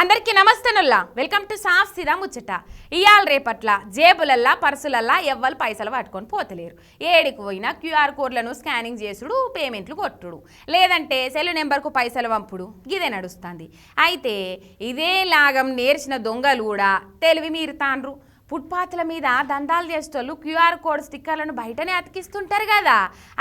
అందరికీ నమస్తేనుల్లా welcome to సాఫ్ సిరా ముచ్చట. ఇయాల రేపట్ల జేబులల్లా పర్సులల్లా ఎవ్వరు పైసలు పట్టుకొని పోతలేరు. ఏడికి పోయినా క్యూఆర్ కోడ్లను స్కానింగ్ చేసుడు పేమెంట్లు కొట్టుడు. లేదంటే సెల్ నెంబర్కు పైసలు పంపుడు. ఇదే నడుస్తుంది. అయితే ఇదే లాగం నేర్చిన దొంగలు కూడా తెలివి మీరుతాండ్రు. ఫుట్పాత్ల మీద దందాలు చేసేటోళ్ళు క్యూఆర్ కోడ్ స్టిక్కర్లను బయటనే అతికిస్తుంటారు కదా.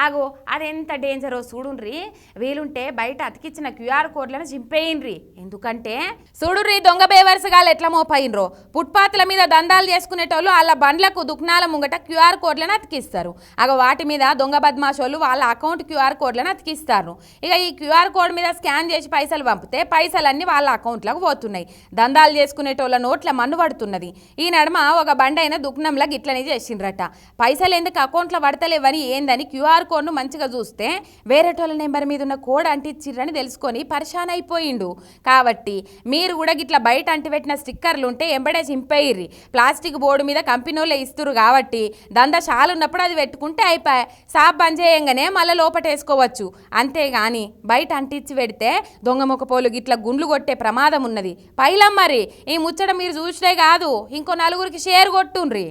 అగో అదెంత డేంజరో చూడుండ్రి. వీలుంటే బయట అతికిచ్చిన క్యూఆర్ కోడ్లను చింపేయండ్రి. ఎందుకంటే చూడుర్రి దొంగ బేవర్సగాలు ఎట్లా మోపయినరో ఫుట్పాత్ల మీద దందాలు చేసుకునేటోళ్ళు వాళ్ళ బండ్లకు దుకాణాల ముంగట క్యూఆర్ కోడ్లను అతికిస్తారు. అగో వాటి మీద దొంగ బద్మాషోళ్ళు వాళ్ళ అకౌంట్ క్యూఆర్ కోడ్లను అతికిస్తారు. ఇక ఈ క్యూఆర్ కోడ్ మీద స్కాన్ చేసి పైసలు పంపితే పైసలన్నీ వాళ్ళ అకౌంట్లకు పోతున్నాయి. దందాలు చేసుకునేటోళ్ళ నోట్ల మన్ను పడుతున్నది. ఈ నడుమ ఒక బండైన దుగ్నంలా దుకాణంలో గిట్లనే చేసిండ్రట. పైసలు ఎందుకు అకౌంట్లో పడతలేవని ఏందని క్యూఆర్ కోడ్ను మంచిగా చూస్తే వేరేటోళ్ళ నెంబర్ మీద ఉన్న కోడ్ అంటించిర్రని తెలుసుకొని పరిశాన్ అయిపోయిండు. కాబట్టి మీరు కూడా గిట్లా బయట అంటిపెట్టిన స్టిక్కర్లు ఉంటే ఎంబడే చింపేయిర్రి. ప్లాస్టిక్ బోర్డు మీద కంపెనీలో ఇస్తురు కాబట్టి దంద షాలు ఉన్నప్పుడు అది పెట్టుకుంటే అయిపోయి. సాప్ బంద్ చేయంగానే మళ్ళీ లోపటేసుకోవచ్చు. అంతేగాని బయట అంటించి పెడితే దొంగ మొక్కపోలు గిట్ల గుండ్లు కొట్టే ప్రమాదం ఉన్నది. పైలం మరి ఈ ముచ్చట మీరు చూసినే కాదు. ఇంకో నలుగురికి షేర్ కొట్టుండ్రి.